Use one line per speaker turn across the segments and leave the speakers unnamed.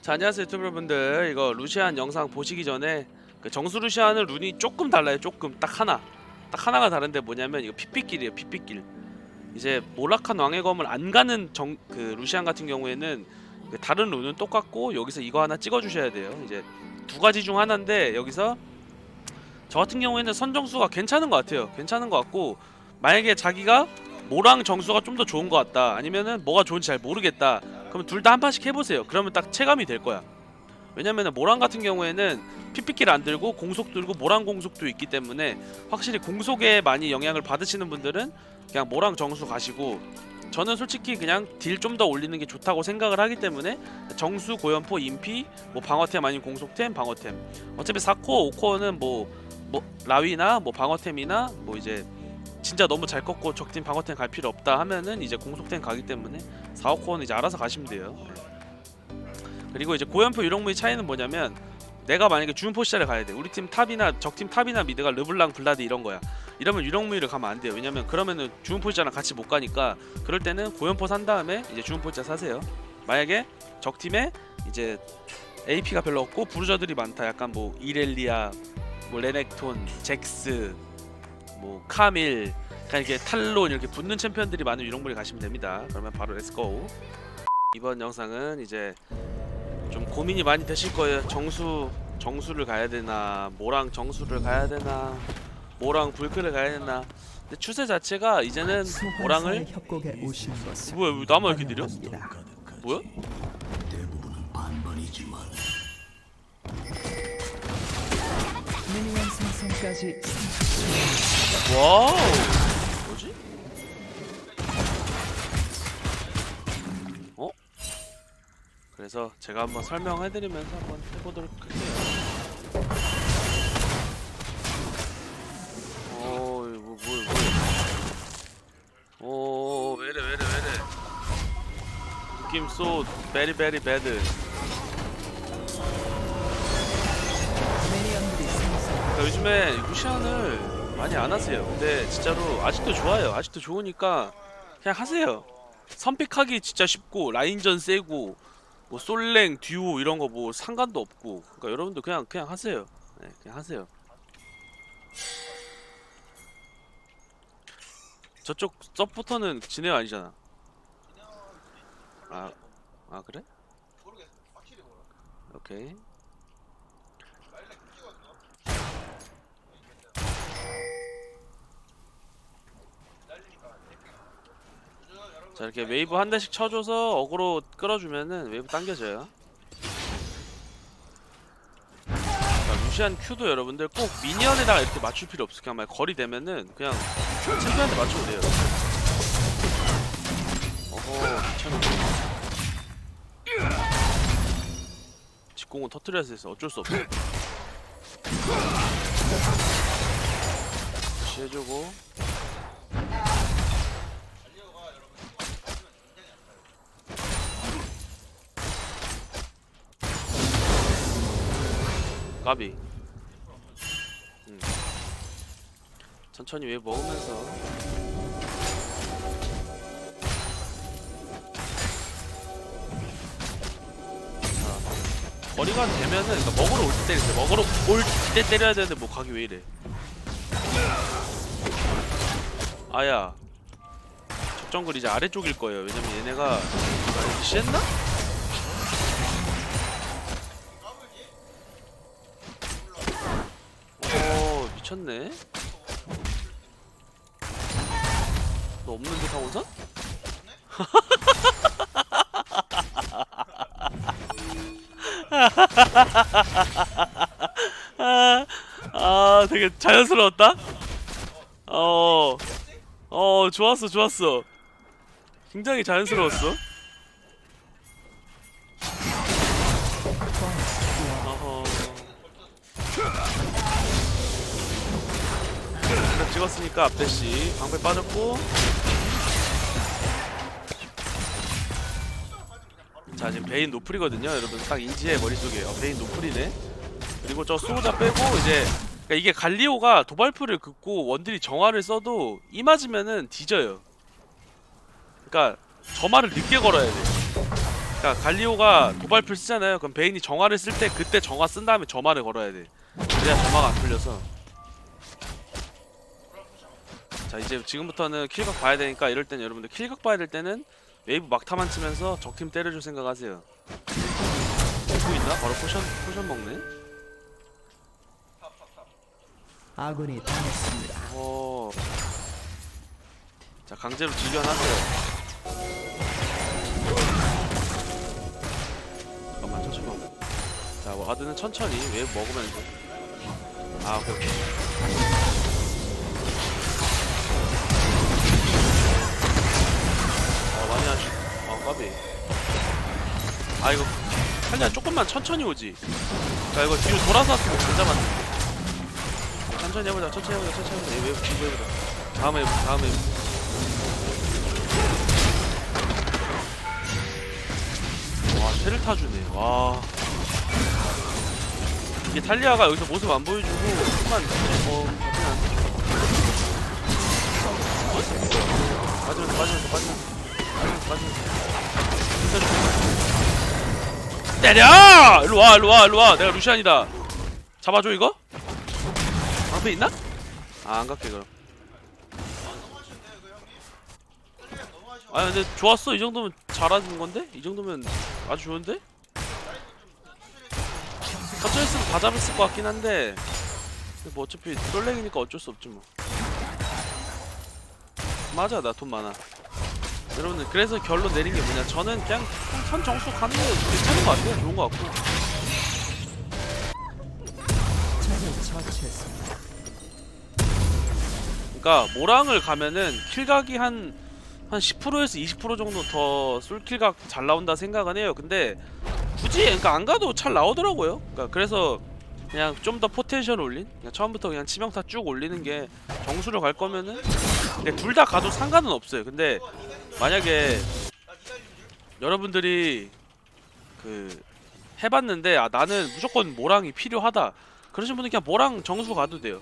자 안녕하세요 유튜브 여러분들. 이거 루시안 영상 보시기 전에 그 정수 루시안은 룬이 조금 달라요 조금. 딱 하나. 딱 하나가 다른데 뭐냐면 이거 피피길이에요 피피길. 이제 모락한 왕의 검을 안 가는 정 그 루시안 같은 경우에는 그 다른 룬은 똑같고 여기서 이거 하나 찍어 주셔야 돼요. 이제 두 가지 중 하나인데 여기서 저 같은 경우에는 선정수가 괜찮은 것 같아요. 괜찮은 것 같고 만약에 자기가 모랑 정수가 좀 더 좋은 것 같다 아니면은 뭐가 좋은지 잘 모르겠다 그럼 둘 다 한 판씩 해보세요. 그러면 딱 체감이 될 거야. 왜냐면은 모랑 같은 경우에는 피피키를 안 들고 공속 들고 모랑 공속도 있기 때문에 확실히 공속에 많이 영향을 받으시는 분들은 그냥 모랑 정수 가시고 저는 솔직히 그냥 딜 좀 더 올리는 게 좋다고 생각을 하기 때문에 정수, 고연포, 인피, 뭐 방어템 아닌 공속템, 방어템. 어차피 4코어, 5코어는 뭐, 뭐 라위나 뭐 방어템이나 뭐 이제 진짜 너무 잘 꺾고 적팀 방어템 갈 필요 없다 하면은 이제 공속템 가기 때문에 4, 5코어는 이제 알아서 가시면 돼요. 그리고 이제 고연포 유령무의 차이는 뭐냐면 내가 만약에 주문포 시자를 가야 돼. 우리 팀 탑이나 적팀 탑이나 미드가 르블랑 블라디 이런 거야. 이러면 유령무이를 가면 안 돼요. 왜냐면 그러면은 주문포 시자랑 같이 못 가니까 그럴 때는 고연포 산 다음에 이제 주문포 시자 사세요. 만약에 적팀에 이제 AP가 별로 없고 부르저들이 많다. 약간 뭐 이렐리아, 뭐 레넥톤, 잭스, 뭐 카밀, 그냥 이렇게 탈론 이렇게 붙는 챔피언들이 많은 유령물에 가시면 됩니다. 그러면 바로 렛츠고. 이번 영상은 이제 좀 고민이 많이 되실 거예요. 정수 정수를 가야 되나, 모랑 정수를 가야 되나, 모랑 불크를 가야 되나. 근데 추세 자체가 이제는 모랑을 뭐야 왜 나만 이렇게 느려? 뭐야? 와우. 뭐지? 어? 그래서 제가 한번 설명해드리면서 한번 해보도록 할게요. 어, 이거 뭐, 뭐, 뭐. 오, 왜래, 왜래, 왜래. 느낌 쏘, 베리, 베리, 배드. 그러니까 요즘에 루시안을 많이 안 하세요. 근데 진짜로 아직도 좋아요. 아직도 좋으니까 그냥 하세요. 선픽하기 진짜 쉽고 라인전 세고 뭐 솔랭, 듀오 이런 거 뭐 상관도 없고. 그러니까 여러분들 그냥 그냥 하세요. 네, 그냥 하세요. 저쪽 서포터는 진해요 아니잖아. 아, 아 그래? 오케이. 자 이렇게 웨이브 한 대씩 쳐줘서 어그로 끌어주면은 웨이브 당겨져요. 자 루시안 Q도 여러분들 꼭 미니언에다가 이렇게 맞출 필요 없어. 그냥 막 거리 되면은 그냥 챔피언한테 맞추면 돼요. 어허 미쳤네. 직공은 터트려야 돼서 어쩔 수 없어. 무시해주고 까비. 음. 천천히 왜 먹으면서. 자, 거리가 되면은 그러니까 먹으러 올 때 때리세요 먹으러 올 때 때려야 되는데 뭐 각이 왜 이래. 아야. 첫 정글 이제 아래쪽일 거예요. 왜냐면 얘네가 아, 시했나? 미쳤네. 너 없는데 강원선? 아, 아 되게 자연스러웠다? 어, 어 좋았어 좋았어. 굉장히 자연스러웠어 자, 찍었으니까 앞대시 방패 빠졌고. 자 지금 베인 노플이거든요 여러분. 딱 인지해 머릿속에. 어, 베인 노플이네. 그리고 저 수호자 빼고 이제 그러니까 이게 갈리오가 도발풀을 긋고 원딜이 정화를 써도 이 맞으면은 뒤져요. 그러니까 점화를 늦게 걸어야 돼 그러니까 갈리오가 도발풀 쓰잖아요. 그럼 베인이 정화를 쓸 때 그때 정화 쓴 다음에 점화를 걸어야 돼. 그래야 점화가 안 풀려서. 자 이제 지금부터는 킬각 봐야 되니까 이럴 때는 여러분들 킬각 봐야 될 때는 웨이브 막타만 치면서 적팀 때려줄 생각하세요. 보고 있나? 바로 포션 포션 먹네.
아군이 당했습니다.
어. 자 강제로 질겨놨어요. 잠깐만 천천히. 자 와드는 천천히 웨이브 먹으면서. 아 오케이. 어 어 까비. 아 이거 한냥 조금만 천천히 오지. 자 이거 뒤로 돌아서 왔으면 괜찮았네. 천천히 해보자 천천히 해보자 천천히 해보자. 웨이브 뒤로 해보자 다음에 해보자 다음에 해보자. 와 테를 타주네. 와. 이게 탈리아가 여기서 모습 안 보여주고 조금만 어 빠지면서 빠지면서 빠지면서 빠지면서 빠지면서 빠지면서 때려! 일로와 일로와 일로와 내가 루시안이다 잡아줘 이거? 앞에 있나? 아 안 갈게 그럼 아 근데 좋았어 이 정도면 잘하는 건데? 이 정도면 아주 좋은데? 있으면 다 잡았을 것 같긴 한데 근데 뭐 어차피 솔랭이니까 어쩔 수 없지 뭐 맞아 나 돈 많아 여러분들 그래서 결론 내린 게 뭐냐 저는 그냥 선 정수 가는 게 괜찮은 것 같아요 좋은 것 같고. 그러니까 모랑을 가면은 킬각이 한 한 10%에서 20% 정도 더 솔킬각 잘 나온다 생각은 해요. 근데 굳이 그러니까 안 가도 잘 나오더라고요. 그러니까 그래서 그냥 좀 더 포텐셜 올린 그냥 처음부터 그냥 치명타 쭉 올리는 게 정수를 갈 거면은 둘다 가도 상관은 없어요. 근데 만약에 여러분들이 그 해봤는데 아 나는 무조건 모랑이 필요하다 그러신 분은 그냥 모랑 정수 가도 돼요.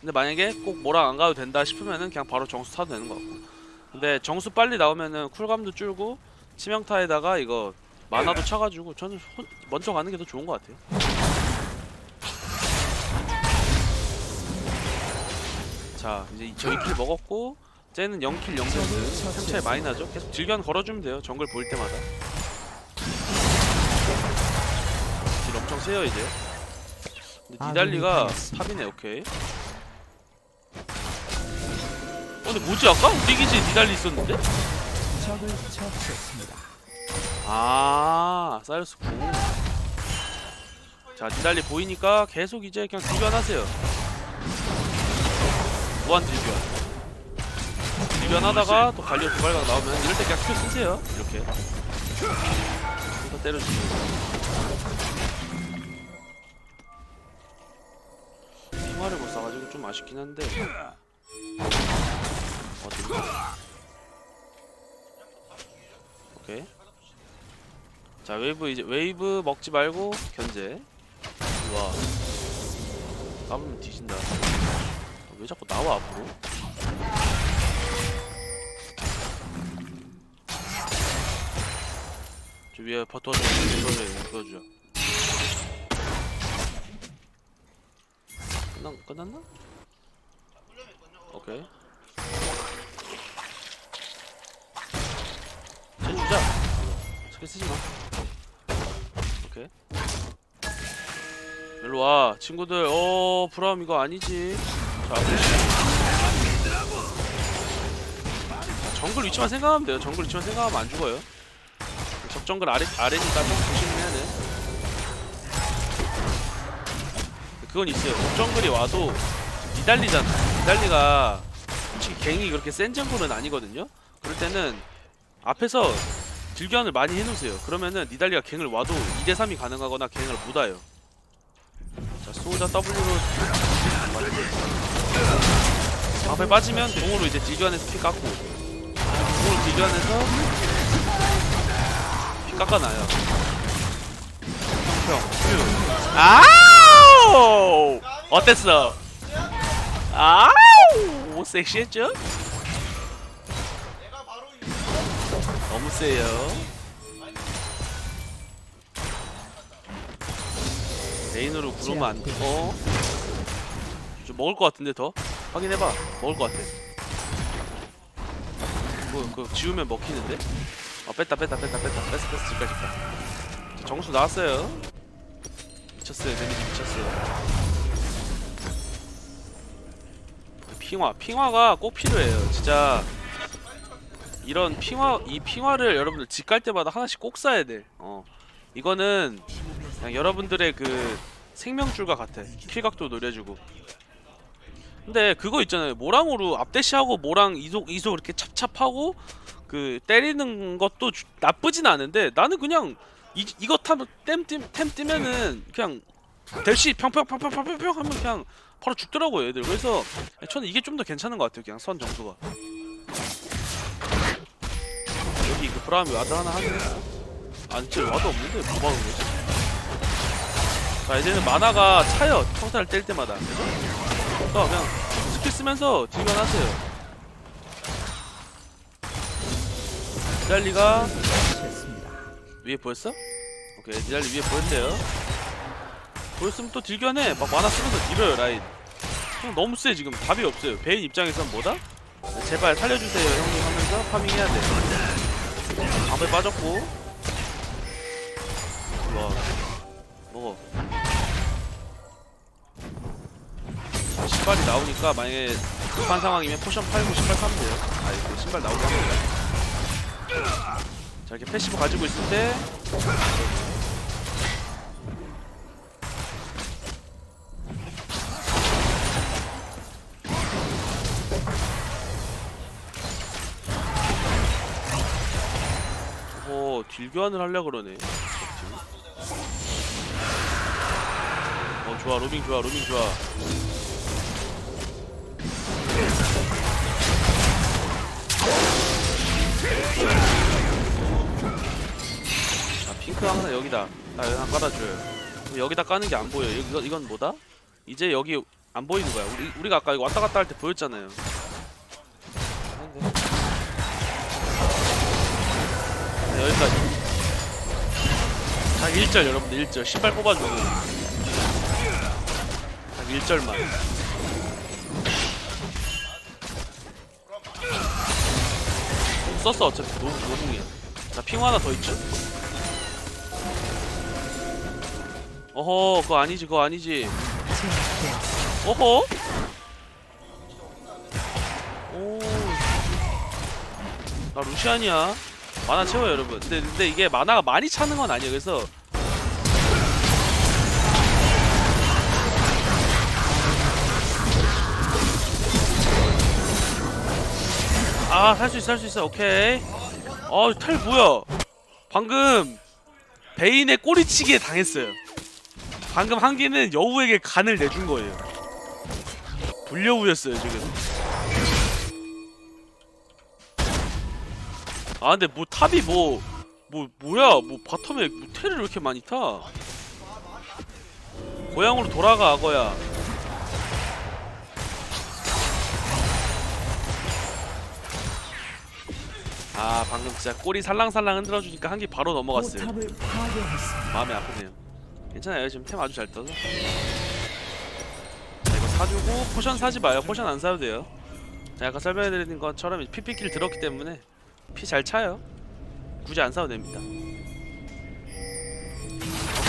근데 만약에 꼭 모랑 안 가도 된다 싶으면은 그냥 바로 정수 타도 되는 거 같고 근데 정수 빨리 나오면은 쿨감도 줄고 치명타에다가 이거 만화도 차가지고 저는 혼- 먼저 가는 게 더 좋은 것 같아요 자 이제 저희 킬 먹었고 쟤는 0킬 0센스 템 차이 많이 나죠 계속 질견 걸어주면 돼요 정글 보일 때마다 딜 엄청 세요 이제 근데 니달리가 탑이네 오케이 어 근데 뭐지 아까? 우리 기지에 니달리 있었는데?
적을 처치했습니다.
아 사이러스 9. 자 니달리 보이니까 계속 이제 그냥 딜변하세요 무한 딜변 딜변하다가 또 갈리오 두발각 나오면 이럴 때 그냥 큐 쓰세요. 이렇게. 또 때려주세요. 생활을 못 사가지고 좀 아쉽긴 한데. 어떻게 오케이. 자 웨이브 이제 웨이브 먹지 말고 견제. 와. 까불면 뒤진다 왜 자꾸 나와 앞으로? 저 위에 버텨줘 버텨줘 버텨줘 끝난, 끝났나? 오케이. 해주자 스킬 쓰지 마. 오케이. 일로 와 친구들. 어 브라움 이거 아니지 자 자, 정글 위치만 생각하면 돼요. 정글 위치만 생각하면 안 죽어요. 적정글 아래, 아래니까 좀 조심해야 돼. 그건 있어요. 적정글이 와도 니달리잖아. 니달리가 솔직히 갱이 그렇게 센 정도는 아니거든요. 그럴 때는 앞에서 딜견을 많이 해놓으세요. 그러면은 니달리가 갱을 와도 2대3이 가능하거나 갱을 못 와요. 자, 소자 W로 앞에 빠지면 동으로 이제 디주 안에서 피 깎고. 동으로 디주 안에서 피 깎아놔요. 평평. 큐 아우! 어땠어? 아우! 오 섹시했죠? 너무 세요. 메인으로 구르면 안 되고 좀 먹을 것 같은데 더? 확인해봐. 먹을 것 같아. 뭐, 그 지우면 먹히는데? 아 뺐다 뺐다 뺐다 뺐다 뺐어 뺐어 집까지 뺐다. 정수 나왔어요. 미쳤어요. 데미지 미쳤어요. 핑화, 핑화가 꼭 필요해요. 진짜 이런 핑화, 이 핑화를 여러분들 집 갈 때마다 하나씩 꼭 사야 돼. 어, 이거는 그냥 여러분들의 그 생명줄과 같아. 킬각도 노려주고. 근데 그거 있잖아요. 모랑으로 앞대시하고 모랑 이속 이속 이렇게 찹찹하고 그 때리는 것도 주- 나쁘진 않은데 나는 그냥 이 이거 타면 템템 뜨면은 그냥 대시 평평평평평평 하면 그냥 바로 죽더라고요 애들. 그래서 저는 이게 좀 더 괜찮은 것 같아요. 그냥 선 정수가. 여기 그 브라움이 와드 하나 하긴 했어. 쟤 와드 없는데 뭐 막은 거지? 자 이제는 마나가 차요 평타를 뗄 때마다 그래서 그냥 스킬 쓰면서 딜변하세요. 니달리가
처치했습니다.
위에 보였어? 오케이 니달리 위에 보였대요. 보였으면 또 딜견해. 막 마나 쓰면서 밀어요 라인. 형 너무 세 지금. 답이 없어요. 베인 입장에선 뭐다? 제발 살려주세요 형님 하면서 파밍해야 돼. 방패 빠졌고. 와 먹어 신발이 나오니까 만약에 급한 상황이면 포션 팔고 신발 사면 돼요. 아 이거 신발 나오고 자 이렇게 패시브 가지고 있을 때어 딜교환을 하려 그러네. 어 좋아 로밍 좋아 로밍 좋아 자 핑크 하나 여기다. 아 여기 하나 깔아줘요. 그럼 여기다 까는 게 안 보여. 이거, 이건 뭐다? 이제 여기 안 보이는 거야. 우리, 우리가 아까 이거 왔다 갔다 할 때 보였잖아요? 네, 여기까지. 딱 1절 여러분들 1절. 신발 뽑아주고. 딱 1절만 썼어 어차피. 노, 노궁이야 자핑 하나 더 있죠? 어허 그거 아니지 그거 아니지. 어허? 오. 나 루시안이야. 만화 채워요 여러분. 근데, 근데 이게 만화가 많이 차는 건 아니에요. 그래서 아 살 수 있어 살 수 있어. 오케이. 어 탈 뭐야? 방금 베인의 꼬리치기에 당했어요. 방금 한 개는 여우에게 간을 내준 거예요. 불려우였어요 지금. 아 근데 뭐 탑이 뭐 뭐 뭐야? 뭐 바텀에 뭐 테를 왜 이렇게 많이 타? 고향으로 돌아가 악어야 아 방금 진짜 꼬리 살랑살랑 흔들어주니까 한 개 바로 넘어갔어요. 마음이 아프네요. 괜찮아요. 지금 템 아주 잘 떠서. 자, 이거 사주고 포션 사지 마요. 포션 안 사도 돼요. 자, 아까 설명해드린 것처럼 PP키를 들었기 때문에 피 잘 차요. 굳이 안 사도 됩니다.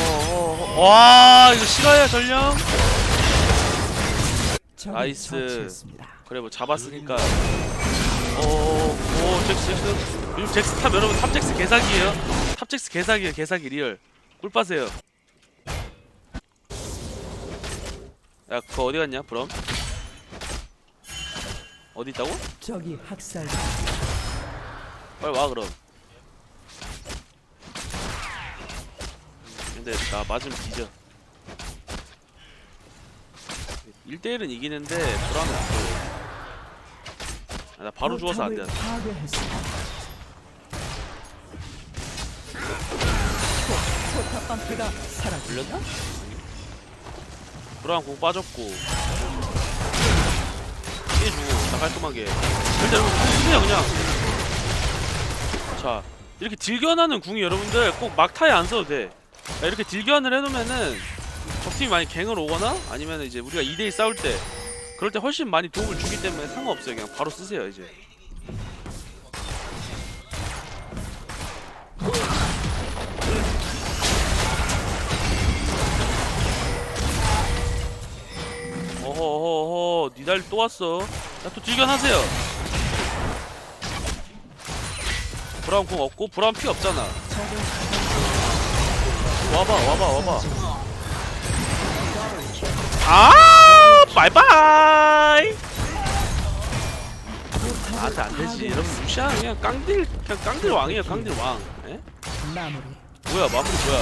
어허, 어허, 와 이거 싫어요 전령. 나이스. 그래 뭐 잡았으니까. 오오 잭스 잭스. 요즘 잭스 탑 여러분 탑 잭스 개사기예요. 탑 잭스 개사기예요 개사기 리얼. 꿀 빠세요. 야 그거 어디 갔냐 브럼? 어디 있다고?
적이 학살.
빨리 와 그럼. 근데 나 맞으면 뒤져. 1대1은 이기는데 브라운은 안 보여. 아, 나 바로 죽어서 안 돼. 물렸나? 브라운 공 빠졌고 피해주고 나 깔끔하게 일단 그냥 그냥 자 이렇게 딜견하는 궁이 여러분들 꼭 막타에 안 써도 돼 야, 이렇게 딜견을 해놓으면은 적팀이 많이 갱을 오거나 아니면 이제 우리가 2대2 싸울 때 그럴 때 훨씬 많이 도움을 주기 때문에 상관없어요. 그냥 바로 쓰세요 이제. 어허어허 니달 또 왔어. 야또 딜견하세요. 브라운 공 없고 브라운 피 없잖아. 와봐 와봐 와봐. 아 바이바이. 나한테 안 되지. 여러분 루시안 그냥 깡딜 그냥 깡딜 왕이에요 깡딜 왕. 에?
마무리.
뭐야 마무리 뭐야?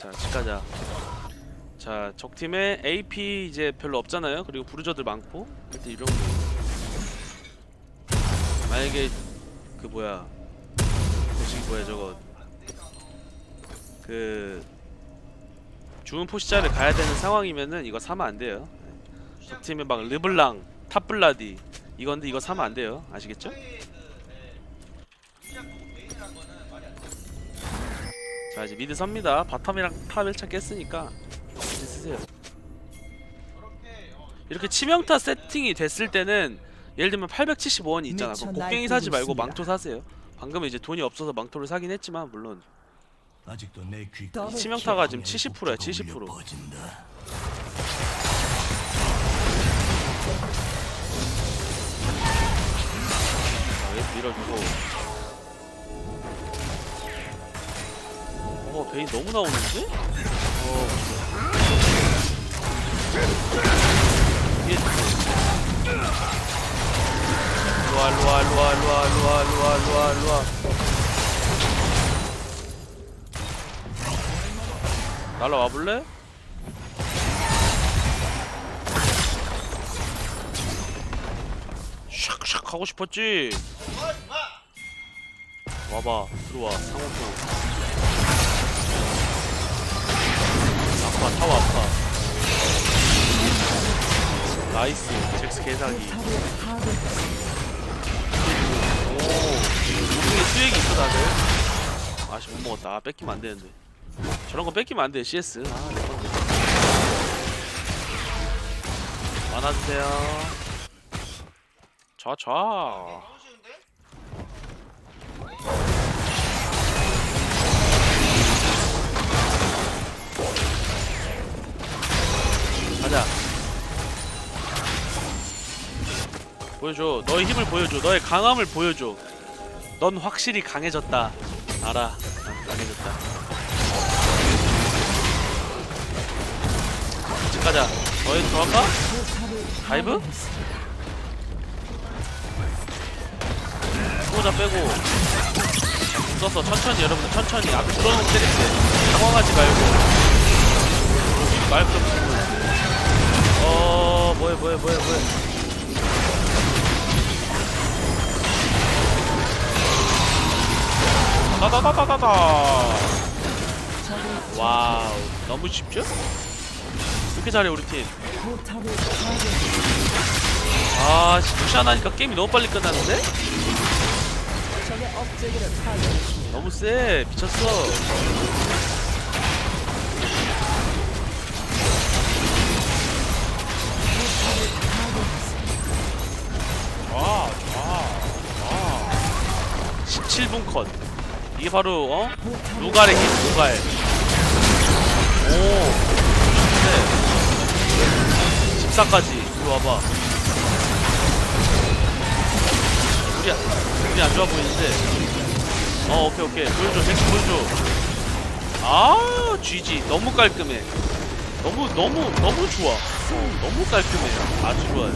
자, 집 가자. 자, 적 팀에 AP 이제 별로 없잖아요. 그리고 부르저들 많고 일단 이런 거. 만약에 그 뭐야? 저기 뭐야 저거? 그 주문 포시자를 가야 되는 상황이면은 이거 사면 안 돼요. 적 팀에 막 르블랑, 탑블라디 이건데 이거 사면 안 돼요. 아시겠죠? 자 이제 미드 섭니다. 바텀이랑 탑 1차 깼으니까 이제 쓰세요. 이렇게 치명타 세팅이 됐을 때는 예를 들면 875원이 있잖아. 그럼 곡괭이 사지 말고 망토 사세요. 방금 이제 돈이 없어서 망토를 사긴 했지만 물론
아직도 내 귀.
치명타가 지금 70%야 70%.
퍼진다.
자, 밀어주고. 어, 베인 너무 나오는데? 어. 이게 일로와, 일로와, 일로와, 일로와, 일로와, 일로와, 일로와, 일로와. 날라와 볼래? 샥샥 하고 싶었지. 와봐 들어와 상호편. 아파 타워 아파. 나이스 잭스 개사기. 오 우승에 수액이 있어 다들. 아씨 못 먹었다. 아, 뺏기면 안 되는데. 저런 거 뺏기면 안 돼. CS. 아 내 건데. 많아주세요. 자, 자. 가자. 보여줘. 너의 힘을 보여줘. 너의 강함을 보여줘. 넌 확실히 강해졌다. 알아. 가자. 너희 들어갈까? 다이브? 수호자 빼고. 써서 천천히 여러분들 천천히. 앞에 들어오는 때릴 때 당황하지 말고. 말끔 어 뭐해 뭐해 뭐해 뭐해. 다다다다다다. 와우. 너무 쉽죠? 이렇게 잘해 우리 팀. 아, 푸시안 하니까 게임이 너무 빨리
파괴했습니다.
너무 세 미쳤어 아, 아, 아. 17분 컷 이게 바로 어? 누갈의 힘 누갈 오 좋네 14까지. 이리 와봐. 우리, 안- 우리 안 좋아 보이는데. 어 오케이 오케이. 보여줘 쟁크 보여줘. 아 GG 너무 깔끔해. 너무 너무 너무 좋아. 어, 너무 깔끔해요 아주 좋아요